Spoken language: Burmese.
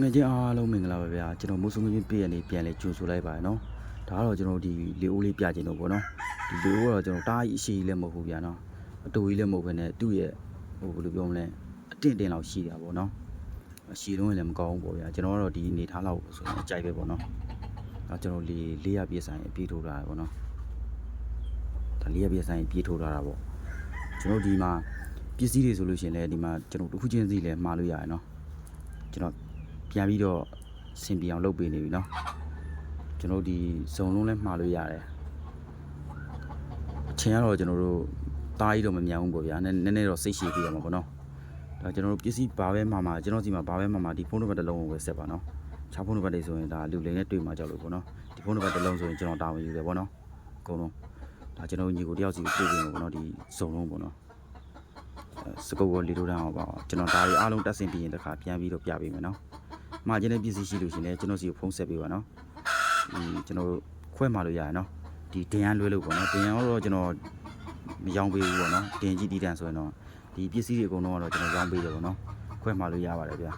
ငွေချင်းအားလုံးမင်္ဂလာပါဗျာကျွန်တော်မိုးစုံမင်းပြည့်ရနေပြန်လဲကြိုဆိုလိုက်ပါရနော်ဒါကတော့ကျွန်တော်ဒီလေအိုးလေးပြချင်တော့ဗောနော်ဒီလေအိုးကတော့ကျွန်တော်တားကြီးအရှိကြီးလည်းမဟုတ်ဘူးဗျာနော်အတူကြီးလည်းမဟုတ်ဘဲနဲ့သူ့ရဲ့ဟိုဘယ်လိုပြောမလဲအတင့်တင်လောက်ရှိတာဗောနော်အရှိလုံးလည်းမကောင်းဘူးဗောဗျာကျွန်တော်ကတော့ဒီအနေထားလောက်ဆိုရင်အကြိုက်ပဲဗောနော်ဒါကျွန်တော်လေလေးရပြည့်ဆိုင်အပြေးထိုးထားတာဗောနော်ဒါလေးရပြည့်ဆိုင်ပြေးထိုးထားတာဗောကျွန်တော်ဒီမှာပစ္စည်းတွေဆိုလို့ရှိရင်လည်းဒီမှာကျွန်တော်တစ်ခုချင်းစီလည်းမှားလို့ရတယ်နော်ကျွန်တော် ပြန်ပြီးတော့စင်ပြအောင်လုပ်ပေးနေပြီเนาะကျွန်တော်ဒီဇုံလုံးလဲမှားလို့ရတယ်အချိန်ကတော့ကျွန်တော်တို့တားကြီးတော့မမြန်ဘူးပေါ့ဗျာနည်းနည်းနည်းတော့စိတ်ရှည်ပြရမှာပေါ့เนาะဒါကျွန်တော်တို့ပစ္စည်းဘာပဲမှာမှာကျွန်တော်စီမှာဘာပဲမှာမှာဒီဖုန်းနံပါတ်တစ်လုံးကိုပဲဆက်ပါเนาะခြားဖုန်းနံပါတ်တွေဆိုရင်ဒါလူလိန်နဲ့တွေ့မှာကြောက်လို့ပေါ့เนาะဒီဖုန်းနံပါတ်တစ်လုံးဆိုရင်ကျွန်တော်တာဝန်ယူတယ်ပေါ့เนาะအကုန်လုံးဒါကျွန်တော်ညီကိုတယောက်စီတွေ့ပြီးပေါ့เนาะဒီဇုံလုံးပေါ့เนาะအဲစကုပ်ကိုလီတိုးတန်းအောင်ပါကျွန်တော်ဒါတွေအားလုံးတက်ဆင်ပြီးရင်တစ်ခါပြန်ပြီးတော့ပြပေးမယ်เนาะ မှာခြင်းတဲ့ပစ္စည်းရှိလို့ရှရင်လည်းကျွန်တော်စီကိုဖုန်းဆက်ပေးပါနော်ဒီကျွန်တော်ခွဲမှာလို့ရတယ်နော်ဒီတင်ရန်လွဲလို့ပေါ့နော်တင်ရန်တော့ကျွန်တော်မရောင်းပေးဘူးပေါ့နော်တင်ကြည့်တီးတန်ဆိုရင်တော့ဒီပစ္စည်းတွေအကုန်လုံးကတော့ကျွန်တော်ရောင်းပေးတယ်ပေါ့နော်ခွဲမှာလို့ရပါတယ်ဗျာ